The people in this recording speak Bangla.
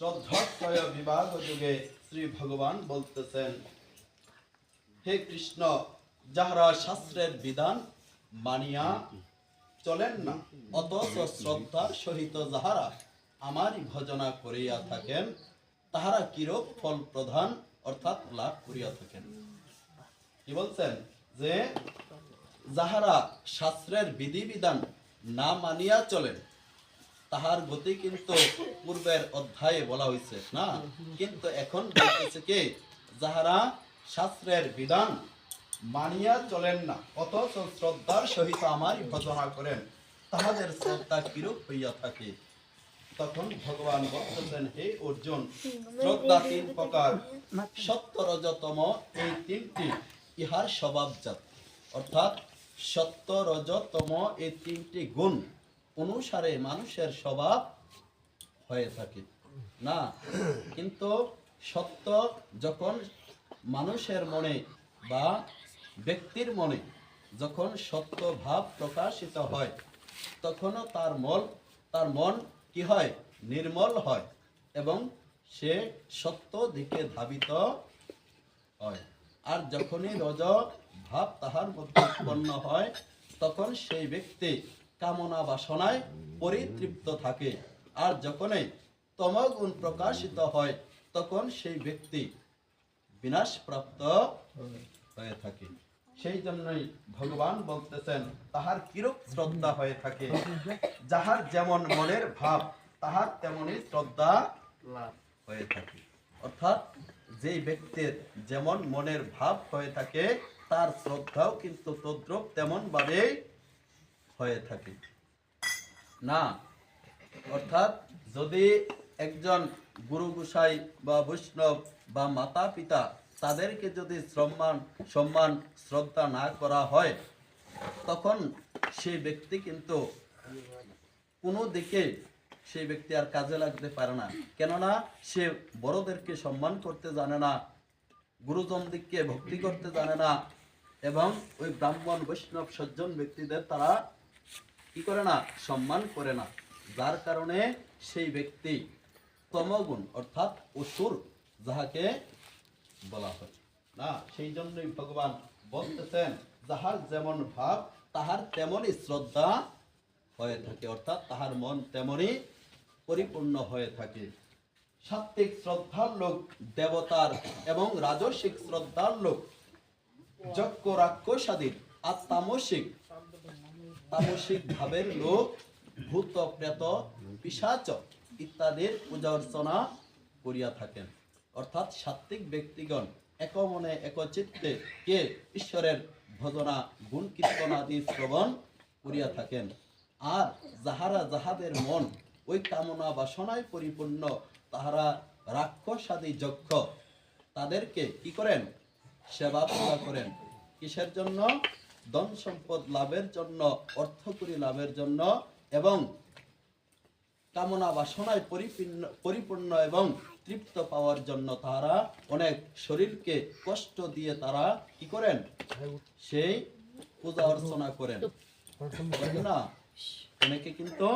শ্রদ্ধাত্রয় বিভাগ যুগে শ্রী ভগবান বলতেছেন, হে কৃষ্ণ, যাহারা শাস্ত্রের বিধান মানিয়া চলেন না, অথচ শ্রদ্ধার সহিত যাহারা আমারই ভজনা করিয়া থাকেন, তাহারা কিরূপ ফল প্রধান অর্থাৎ লাভ করিয়া থাকেন? কি বলছেন? যে যাহারা শাস্ত্রের বিধিবিধান না মানিয়া চলেন তাহার গতি কিন্তু পূর্বের অধ্যায়ে বলা হয়েছে না? কিন্তু এখন বলতেছে কি? যাহারা শাস্ত্রের বিধান মানিয়া চলেন না, অথচ শ্রদ্ধার সহিত আমার ভজনা করেন, তাহাদের শ্রদ্ধা কিরূপ হইয়া থাকে? তখন ভগবান বলতেছেন, হে অর্জুন, শ্রদ্ধা তিন প্রকার। সত্য রজতম এই তিনটি, ইহার স্বভাবজাত। অর্থাৎ সত্য রজতম এই তিনটি গুণ। অনুসারে মানুষের স্বভাব হয়ে থাকে। না, কিন্তু সত্য যখন মানুষের মনে বা ব্যক্তির মনে যখন সত্য ভাব প্রকাশিত হয়, তখনও তার মল, তার মন কি হয়? নির্মল হয় এবং সে সত্য দিকে ধাবিত হয়। আর যখনই রজ ভাব তাহার মধ্যে উৎপন্ন হয়, তখন সেই ব্যক্তি কামনা বাসনায় পরিতৃপ্ত থাকে। আর যখনই তমগুণ প্রকাশিত হয় তখন সেই ব্যক্তি বিনাশপ্রাপ্ত হয়ে থাকে। সেই জন্যই ভগবান বলতেছেন তাহার কিরূপ শ্রদ্ধা হয়ে থাকে? যাহার যেমন মনের ভাব তাহার তেমনই শ্রদ্ধা হয়ে থাকে। অর্থাৎ যে ব্যক্তির যেমন মনের ভাব হয়ে থাকে তার শ্রদ্ধাও কিন্তু তদ্রুপ তেমন ভাবেই হয়ে থাকে। না, অর্থাৎ যদি একজন গুরু গোসাই বা বৈষ্ণব বা মাতা পিতা তাদেরকে যদি সম্মান সম্মান, শ্রদ্ধা না করা হয়, তখন সেই ব্যক্তি কিন্তু কোনো দিকে সেই ব্যক্তি আর কাজে লাগতে পারে না। কেননা সে বড়দেরকে সম্মান করতে জানে না গুরুজনদিককে ভক্তি করতে জানে না এবং ওই ব্রাহ্মণ, বৈষ্ণব, সজ্জন ব্যক্তিদের তারা কি করে না? সম্মান করে না। যার কারণে সেই ব্যক্তি তমগুণ, অর্থাৎ অসুর, যাহাকে বলা হয়। না, সেই জন্যই ভগবান বলতেছেন, যাহার যেমন ভাব, তাহার তেমনই শ্রদ্ধা হয়ে থাকে। অর্থাৎ তাহার মন তেমনই পরিপূর্ণ হয়ে থাকে। সাত্বিক শ্রদ্ধার লোক, দেবতার এবং রাজস্বিক শ্রদ্ধার লোক যজ্ঞ রাক্ষসাদির আর তামসিক তামসিক ভাবের লোক ভূত প্রেত পিসাচ ইত্যাদির পূজা অর্চনা করিয়া থাকেন। অর্থাৎ সাত্বিক ব্যক্তিগণ একমনে একচিত্তে কে ঈশ্বরের ভজনা, গুণ, কীর্তন আদি শ্রবণ করিয়া থাকেন। আর যাহারা যাহাদের মন ওই কামনা বাসনায় পরিপূর্ণ, তাহারা রাক্ষস আদি যক্ষ, তাদেরকে কি করেন? সেবা পূজা করেন। কিসের জন্য? ধন সম্পদ লাভের জন্য অর্থকরী লাভের জন্য এবং কামনা বাসনায় পরিপূর্ণ পরিপূর্ণ এবং তৃপ্ত পাওয়ার জন্য তারা অনেক শরীরকে কষ্ট দিয়ে তারা কি করেন? সেই পূজা অর্চনা করেন। না? অনেকে কিন্তু